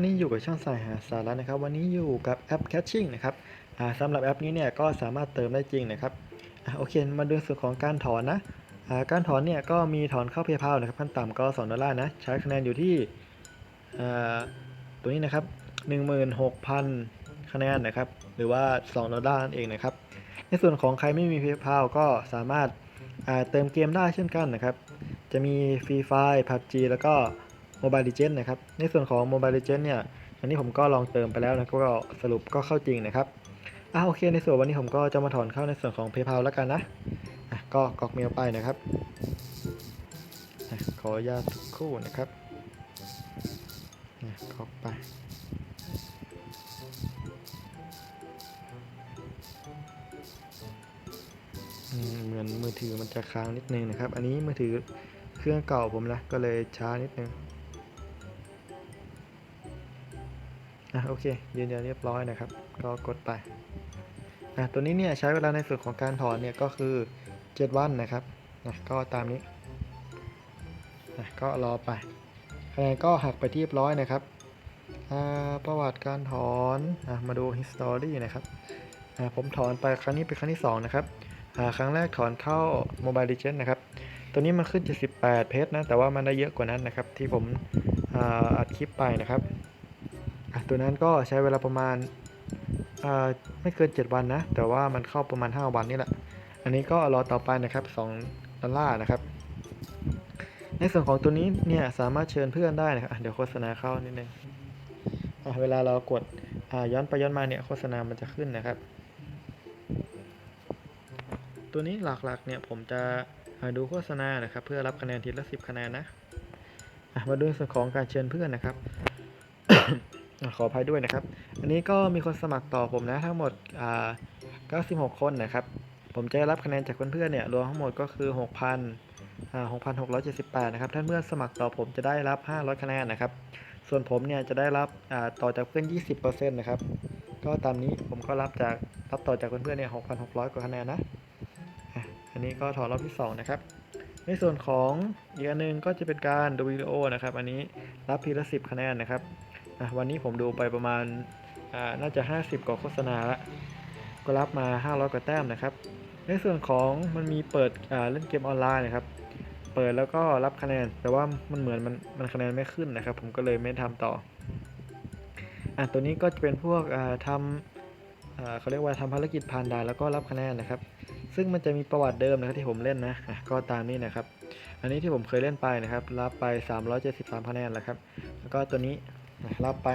วันนี้อยู่กับช่องสายหาสาระนะครับ วันนี้อยู่กับแอป Catching นะครับอ่าสำหรับแอปนี้เนี่ยก็สามารถเติมได้จริงนะครับอโอเค มาดูส่วนของการถอนนะการถอนเนี่ยก็มีถอนเข้า PayPal นะครับขั้นต่ำก็2ดอลลาร์นะ ใช้คะแนนอยู่ที่ตัวนี้นะครับ 16,000 คะแนนนะครับ หรือว่า 2 ดอลลาร์นั่นเองนะครับ ในส่วนของใครไม่มี PayPal ก็สามารถเติมเกมได้เช่นกันนะครับ จะมี Free Fire PUBG แล้วก็ Mobile Legends นะครับ ในส่วนของ Mobile Legends เนี่ย อันนี้ผมก็ลองเติมไปแล้วนะ ก็สรุปก็เข้าจริงนะครับ อะโอเค ในส่วนวันนี้ผมก็จะมาถอนเข้าในส่วนของ PayPal แล้วกันนะ อะก็กรอกเมลไปนะครับ ขออนุญาตคู่นะครับอะกรอกไปเหมือนมือถือมันจะค้างนิดนึงนะครับ อันนี้มือถือเครื่องเก่าผมนะ ก็เลยช้านิดนึง อะโอเคยืนยันเรียบร้อยนะครับ ก็กดไปอะตัวนี้เนี่ยใช้เวลาในส่วนของการถอนเนี่ยก็คือ 7 วันนะครับนะก็ตามนี้นะก็รอไปคะแนนก็หักไปที่เรียบร้อยนะครับประวัติการถอนอะมาดู history นะครับอ่าผมถอนไปครั้งนี้เป็นครั้งที่ 2 นะครับอ่าครั้งแรกถอนเข้า Mobile Legends นะครับ ตัวนี้มันขึ้น 78 เพชรนะ แต่ว่ามันได้เยอะกว่านั้นนะครับ ที่ผมอัดคลิปไปนะครับ ตัวนั้นก็ใช้เวลาประมาณอ่าไม่เกิน 7 วันนะ แต่ว่ามันเข้าประมาณ 5 วันนี่แหละ อันนี้ก็รอต่อไปนะครับ2ดอลลาร์นะครับ ในส่วนของตัวนี้เนี่ยสามารถเชิญเพื่อนได้นะครับเดี๋ยวโฆษณาเข้านิดนึงอะเวลาเรากดอ่าย้อนไปย้อนมาเนี่ยโฆษณามันจะขึ้นนะครับ ตัวนี้หลักๆเนี่ยผมจะอ่าดูโฆษณานะครับ เพื่อรับคะแนนทีละ 10 คะแนนนะอะมาดูในส่วนของการเชิญเพื่อนนะครับ ขออภัยด้วยนะครับ อันนี้ก็มีคนสมัครต่อผมนะทั้งหมดอ่า96 คนนะครับ ผมจะรับคะแนนจากเพื่อนๆเนี่ยรวมทั้งหมดก็คือ 6,000อ่า6,678 นะครับถ้านเพื่อนสมัครต่อผมจะได้รับ 500 คะแนนนะครับ ส่วนผมเนี่ยจะได้รับอ่าต่อจากเพื่อน 20%นะครับ ก็ตามนี้ผมก็รับจากรับต่อจากเพื่อนๆเนี่ย6,600 กว่าคะแนนนะอันนี้ก็ถอนรอบที่ 2 นะครับในส่วนของอีกอันหนึงก็จะเป็นการดูวิดีโอนะครับ อันนี้รับทีละ 10 คะแนนนะครับ อะวันนี้ผมดูไปประมาณอ่าน่าจะ 50 กว่าโฆษณาละก็รับมา 500 กว่าแต้มนะครับ ในส่วนของมันมีเปิดอ่าเล่นเกมออนไลน์นะครับ เปิดแล้วก็รับคะแนน แต่ว่ามันเหมือนมันมันคะแนนไม่ขึ้นนะครับ ผมก็เลยไม่ทำต่ออะตัวนี้ก็จะเป็นพวกอ่าทำอ่าเขาเรียกว่าทำภารกิจผ่านด่านแล้วก็รับคะแนนนะครับ ซึ่งมันจะมีประวัติเดิมนะครับที่ผมเล่นนะะก็ตามนี้นะครับอันนี้ที่ผมเคยเล่นไปนะครับ รับไป 373 คะแนนแล้วครับ แล้วก็ตัวนี้ รับไป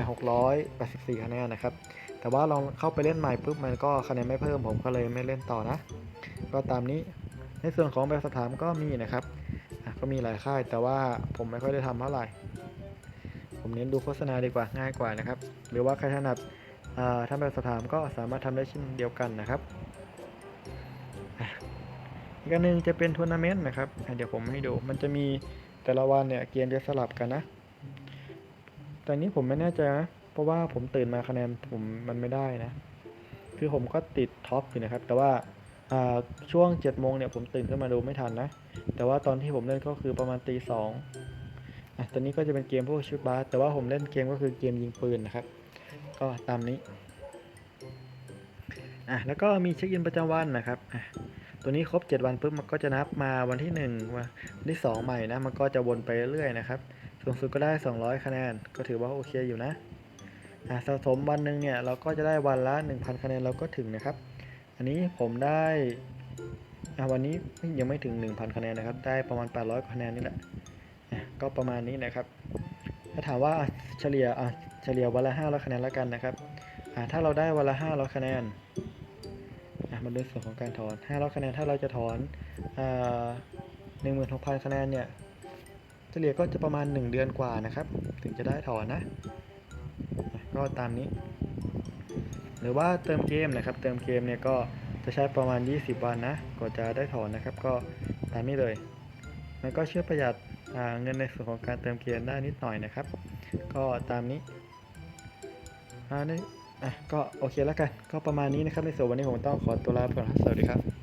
684 คะแนนนะครับ แต่ว่าลองเข้าไปเล่นใหม่ปุ๊บมันก็คะแนนไม่เพิ่มผมก็เลยไม่เล่นต่อนะ ก็ตามนี้ในส่วนของแบบสอบถามก็มีนะครับ ก็มีหลายค่ายแต่ว่าผมไม่ค่อยได้ทำเท่าไหร่ ผมเน้นดูโฆษณาดีกว่าง่ายกว่านะครับ หรือว่าใครถนัดทำแบบสอบถามก็สามารถทำได้เช่นเดียวกันนะครับอีกอันหนึงจะเป็นทัวร์นาเมนต์นะครับ เดี๋ยวผมให้ดู มันจะมีแต่ละวันเนี่ยเกมจะสลับกันนะ แต่นี้ผมไม่แน่ใจนะ เพราะว่าผมตื่นมาคะแนนผมมันไม่ได้นะ คือผมก็ติดท็อปอยู่นะครับ แต่ว่าช่วง7จ็ดโมงเนี่ยผมตื่นขึ้นมาดูไม่ทันนะ แต่ว่าตอนที่ผมเล่นก็คือประมาณตีสองอะตอนนี้ก็จะเป็นเกมพวกชุดบาส แต่ว่าผมเล่นเกมก็คือเกมยิงปืนนะครับ ก็ตามนี้ อะ แล้วก็มีเช็คอินประจำวันนะครับ อะ ตัวนี้ครบ 7 วันปุ๊บมันก็จะนับมาวันที่1วันที่ 2 ใหม่นะ มันก็จะวนไปเรื่อยๆนะครับ สูงสุดก็ได้ 200 คะแนน ก็ถือว่าโอเคอยู่นะสะสมวันหนึ่งเนี่ยเราก็จะได้วันละ 1,000 คะแนนเราก็ถึงนะครับ อันนี้ผมได้วันนี้ยังไม่ถึง 1,000 คะแนนนะครับ ได้ประมาณ 800 คะแนนนี่แหละก็ประมาณนี้นะครับ ถ้าถามว่าเฉลี่ยอะเฉลี่ยวันละ500คะแนนแล้วกันนะครับถ้าเราได้วันละ500คะแนนมาดูส่วนของการถอน500คะแนนถ้าเราจะถอนอ่า16,000 คะแนนเนี่ย ฉลี่ยก็จะประมาณ 1 เดือนกว่านะครับ ถึงจะได้ถอนนะ ก็ตามนี้ หรือว่าเติมเกมนะครับ เติมเกมเนี่ยก็จะใช้ประมาณ 20 วันนะกว่าจะได้ถอนนะครับ ก็ตามนี้เลย มันก็ช่วยประหยัดเงินในส่วนของการเติมเกมได้นิดหน่อยนะครับ ก็ตามนี้อ่านี่อะก็โอเคแล้วกัน ก็ประมาณนี้นะครับในส่วนวันนี้ผมต้องขอตัวลาไปก่อนสวัสดีครับ